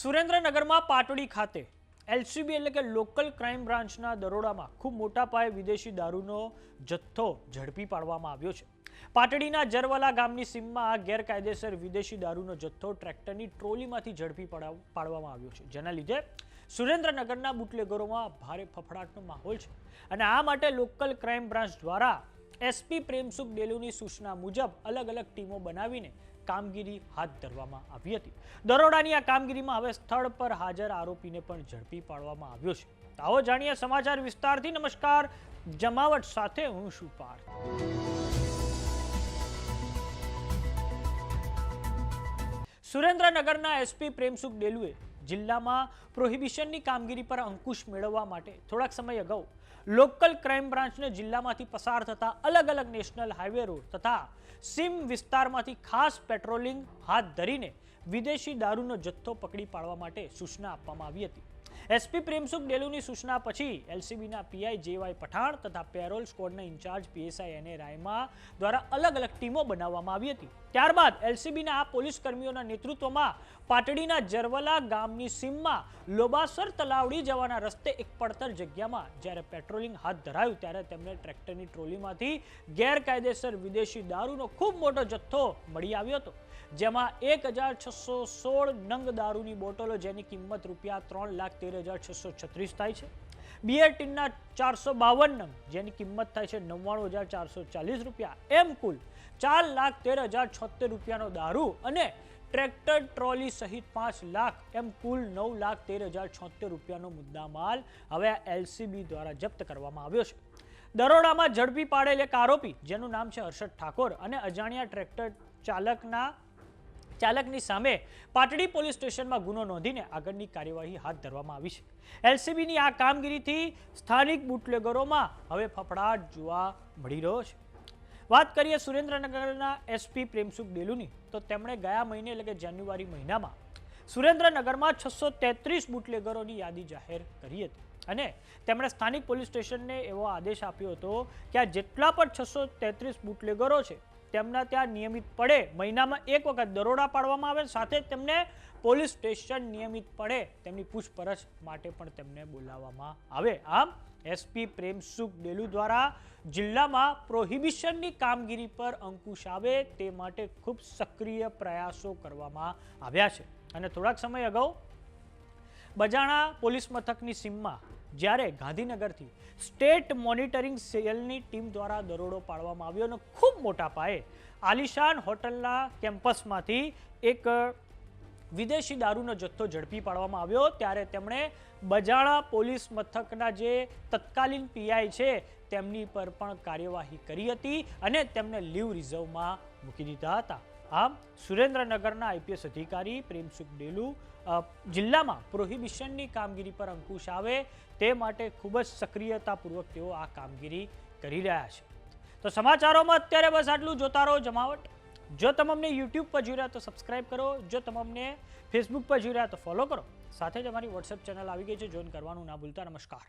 સુરેન્દ્રનગરમાં પાટડી ખાતે એલસીબી એટલે કે લોકલ ક્રાઇમ બ્રાન્ચના દરોડામાં ખૂબ મોટા પાયે વિદેશી દારૂનો જથ્થો ઝડપી પાડવામાં આવ્યો છે. પાટડીના જરવાલા ગામની સીમમાં ગેરકાયદેસર વિદેશી દારૂનો જથ્થો ટ્રેક્ટરની ટ્રોલીમાંથી ઝડપી પડાવ- પાડવામાં આવ્યો છે. જેના લીધે સુરેન્દ્રનગરના બુટલેગરોમાં ભારે ફફડાટનો માહોલ છે અને આ માટે લોકલ ક્રાઇમ બ્રાન્ચ દ્વારા એસપી પ્રેમસુખ ડેલુની સૂચના મુજબ અલગ અલગ ટીમો બનાવીને કામગીરી હાથ ધરવામાં આવી હતી. દરોડાની આ કામગીરીમાં હવે સ્થળ પર હાજર આરોપીને પણ ઝડપી પાડવામાં આવ્યો છે. આવો જાણીએ સમાચાર વિસ્તારથી. નમસ્કાર. જમાવટ સાથે હું શું પાર્થ. સુરેન્દ્રનગરના એસપી પ્રેમસુખ ડેલુએ જિલ્લામાં પ્રોહિબિશનની કામગીરી પર અંકુશ મેળવવા માટે થોડાક સમય અગાઉ લોકલ ક્રાઇમ બ્રાન્ચને જિલ્લામાંથી પસાર થતા અલગ અલગ નેશનલ હાઈવે રોડ તથા સીમ વિસ્તારમાંથી ખાસ પેટ્રોલિંગ હાથ ધરીને વિદેશી દારૂનો જથ્થો પકડી પાડવા માટે સૂચના આપવામાં આવી હતી. એસપી પ્રેમસુખ ડેલુની સૂચના પછી એલસીબીના પીઆઈ જેવાય પઠાણ તથા પેરોલ સ્કોડના ઇન્ચાર્જ પીએસઆઈ એને રાયમા દ્વારા અલગ અલગ ટીમો બનાવવામાં આવી હતી. ત્યારબાદ એલસીબીના આ પોલીસ કર્મીઓના નેતૃત્વમાં પાટડીના જરવલા ગામની સીમમાં લોબાસર તલાવડી જવાના રસ્તે એક પડતર જગ્યામાં જ્યારે પેટ્રોલિંગ હાથ ધરાયું ત્યારે તેમને ટ્રેક્ટરની ટ્રોલીમાંથી ગેરકાયદેસર વિદેશી દારૂનો ખૂબ મોટો જથ્થો મળી આવ્યો હતો. જેમાં એક નંગ દારૂની બોટલો જેની કિંમત રૂપિયા ત્રણ લાખ તેર થાય છે. બિયર ટીનના ચારસો બાવન નંગ જેની કિંમત થાય છે નવ્વાણું હજાર ચારસો ચાલીસ રૂપિયા. એમ કુલ ચાર લાખ તેર હજાર છોતેર રૂપિયાનો દારૂ અને ટ્રેક્ટર ટ્રોલી સહિત પાંચ લાખ, એમ કુલ નવ લાખ તેર હજાર છોતેર રૂપિયાનો મુદ્દામાલ હવે એલસીબી દ્વારા જપ્ત કરવામાં આવ્યો છે. દરોડામાં ઝડપી પાડેલ એક આરોપી, જેનું નામ છે હર્ષદ ઠાકોર અને અજાણ્યા ટ્રેક્ટર ચાલકના ચાલકની સામે પાટડી પોલીસ સ્ટેશનમાં ગુનો નોંધીને આગળની કાર્યવાહી હાથ ધરવામાં આવી છે. એલસીબીની આ કામગીરીથી સ્થાનિક બુટલેગરોમાં હવે ફફડાટ જોવા મળી રહ્યો છે. વાત કરીએ સુરેન્દ્રનગરના એસપી પ્રેમસુખ ડેલુની તો તેમણે ગયા મહિને એટલે કે જાન્યુઆરી મહિનામાં સુરેન્દ્રનગરમાં છસો તેત્રીસ બુટલેગરોની યાદી જાહેર કરી હતી અને તેમણે સ્થાનિક પોલીસ સ્ટેશનને એવો આદેશ આપ્યો હતો કે આ જેટલા પણ છસો તેત્રીસ બુટલેગરો છે તેમના ત્યાં નિયમિત પડે. મહિનામાં એક વખત દરોડા પાડવામાં આવે, સાથે તેમને પોલીસ સ્ટેશન નિયમિત પડે. તેમની પૂછપરછ માટે પણ તેમને બોલાવવામાં આવે. આમ એસપી પ્રેમસુખ ડેલુ દ્વારા જિલ્લામાં પ્રોહિબિશનની કામગીરી પર અંકુશ આવે તે માટે ખૂબ સક્રિય પ્રયાસો કરવામાં આવ્યા છે. અને થોડાક સમય અગાઉ બજાણા પોલીસ મથકની સીમમાં જ્યારે ગાંધીનગરથી સ્ટેટ મોનિટરિંગ સેલની ટીમ દ્વારા દરોડો પાડવામાં આવ્યો અને ખૂબ મોટા પાયે આલિશાન હોટલના કેમ્પસમાંથી એક વિદેશી દારૂનો જથ્થો ઝડપી પાડવામાં આવ્યો. ત્યારે તેમણે બજાણા પોલીસ મથકના જે તત્કાલીન પીઆઈ છે, તેમની પર પણ કાર્યવાહી કરી હતી અને તેમને લીવ રિઝર્વમાં મૂકી દીધા હતા. આમ સુરેન્દ્રનગરના આઈપીએસ અધિકારી પ્રેમસુખ ડેલુ જિલ્લામાં પ્રોહિબિશનની કામગીરી પર અંકુશ આવે તે માટે ખૂબ જ સક્રિયતાપૂર્વક તેઓ આ કામગીરી કરી રહ્યા છે. તો સમાચારોમાં અત્યારે બસ આટલું જોતા રહો જમાવટ. જો તમને યુટ્યુબ પર જોઈ રહ્યા તો સબસ્ક્રાઇબ કરો. જો તમને ફેસબુક પર જોઈ રહ્યા તો ફોલો કરો. સાથે જ અમારી વોટ્સએપ ચેનલ આવી ગઈ છે. જોઈન કરવાનું ના ભૂલતા. નમસ્કાર.